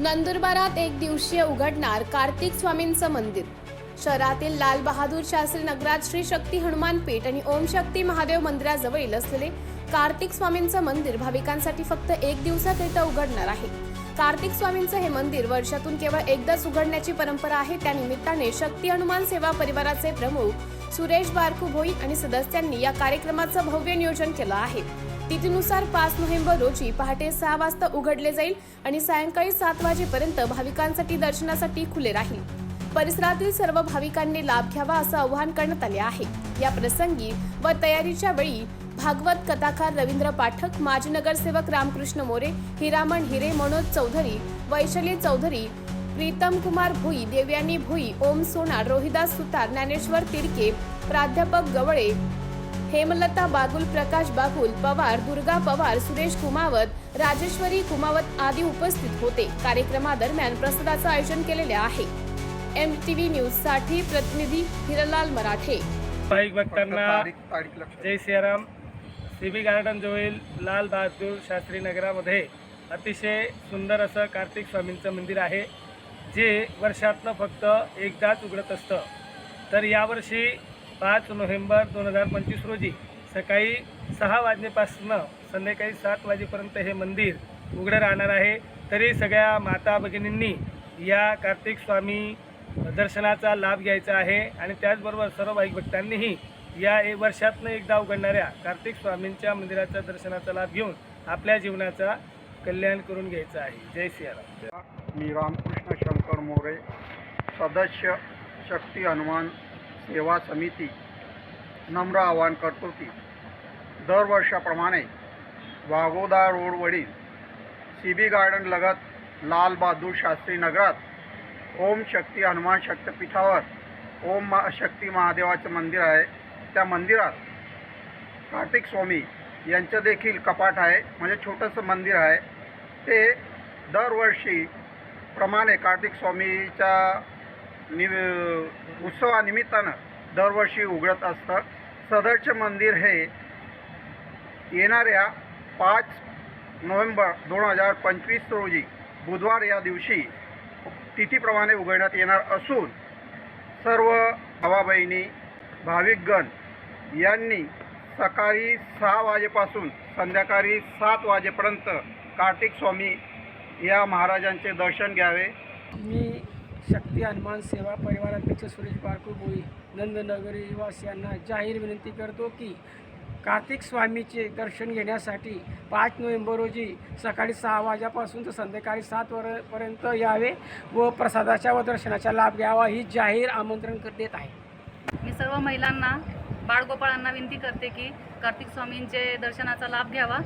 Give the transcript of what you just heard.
नंदुरबारात एक दिवसीय उघडणार कार्तिक स्वामींचं मंदिर. शहरातील लाल बहादूर शास्त्री नगरात श्री शक्ती हनुमान पीठ आणि ओम शक्ती महादेव मंदिराजवळील असलेले कार्तिक स्वामींचं मंदिर भाविकांसाठी फक्त एक दिवसाकरिता उघडणार आहे. कार्तिक स्वामींचं हे मंदिर वर्षातून केवळ एकदाच उघडण्याची परंपरा आहे. त्या निमित्ताने शक्ती हनुमान सेवा परिवाराचे प्रमुख सुरेश बारकू भोई आणि सदस्यांनी या कार्यक्रमाचं भव्य नियोजन केलं आहे. तिथीनुसार पाच नोव्हेंबर रोजी पहाटे सहा वाजता उघडले जाईल आणि सायंकाळी सात वाजेपर्यंत भाविकांसाठी दर्शनासाठी खुले राहील. परिसरातील सर्व भाविकांनी लाभ घ्यावा असं आवाहन करण्यात आले आहे. या प्रसंगी व तयारीच्या वेळी भागवत कथाकार रवींद्र पाठक माजी नगरसेवक रामकृष्ण मोरे हिरामण हिरे मनोज चौधरी वैशाली चौधरी प्रीतम कुमार भुई देवयानी भुई ओम सोनार रोहिदास सुतार ज्ञानेश्वर तिरके प्राध्यापक गवळे हेमलता बागुल प्रकाश बागुल पवार दुर्गा पवार सुरेश कुमावत राजेश्वरी कुमावत आदी उपस्थित होते. कार्यक्रमादरम्यान प्रसादाचं आयोजन केलेले आहे. एम टीव्ही न्यूजसाठी प्रतिनिधी हिरलाल मराठे. भक्तांना जय सियाराम. सी बी गार्डन जवळील लाल बहादूर शास्त्री नगरामध्ये अतिशय सुंदर असं कार्तिक स्वामींचं मंदिर आहे जे वर्षातनं फक्त एकदाच उघडत असतं. तर यावर्षी पाच नोव्हेंबर दोन हजार पंचवीस रोजी सकाळी सहा वाजण्यापासून संध्याकाळी सात वाजेपर्यंत हे मंदिर उघडं राहणार आहे. तरी सगळ्या माता भगिनींनी या कार्तिक स्वामी दर्शनाचा लाभ घ्यायचा आहे आणि त्याचबरोबर सर्व भाविक भक्तांनीही या एक वर्षातनं एकदा उघडणाऱ्या कार्तिक स्वामींच्या मंदिराच्या दर्शनाचा लाभ घेऊन आपल्या जीवनाचा कल्याण करून घ्यायचं आहे. जय सियाराम. मी रामकृष्ण शंकर मोरे सदस्य शक्ती हनुमान सेवा समिती नम्र आवाहन करतो की दरवर्षाप्रमाणे वाघोदा रोडवरील सी बी गार्डन लगत लाल बहादूर शास्त्री नगरात ओम शक्ती हनुमान शक्तपीठावर ओम मा शक्ती महादेवाचं मंदिर आहे. त्या मंदिरात कार्तिक स्वामी यांचं देखील कपाट आहे. म्हणजे छोटंसं मंदिर आहे. ते दरवर्षी प्रमाणे कार्तिक स्वामीच्या नि उत्सवानिमित्तानं दरवर्षी उघडत असतं. सदरचे मंदिर हे येणाऱ्या पाच नोव्हेंबर दोन हजार पंचवीस रोजी बुधवार या दिवशी तिथीप्रमाणे उघडण्यात येणार असून सर्व भावाबहिणी भाविकगण यांनी सकाळी सहा वाजेपासून संध्याकाळी सात वाजेपर्यंत कार्तिक स्वामी या महाराजांचे दर्शन घ्यावे. मी शक्ती हनुमान सेवा परिवाराध्यक्ष सुरेश बारकू भोई नंदनगरी निवासियांना जाहीर विनंती करतो की कार्तिक स्वामीचे दर्शन घेण्यासाठी पाच नोव्हेंबर रोजी सकाळी सहा वाजेपासून तर संध्याकाळी सात वर पर्यंत यावे व प्रसादाच्या व दर्शनाचा लाभ घ्यावा ही जाहीर आमंत्रण देत आहे. मी सर्व महिलांना बाळगोपाळांना विनंती करते की कार्तिक स्वामींचे दर्शनाचा लाभ घ्यावा.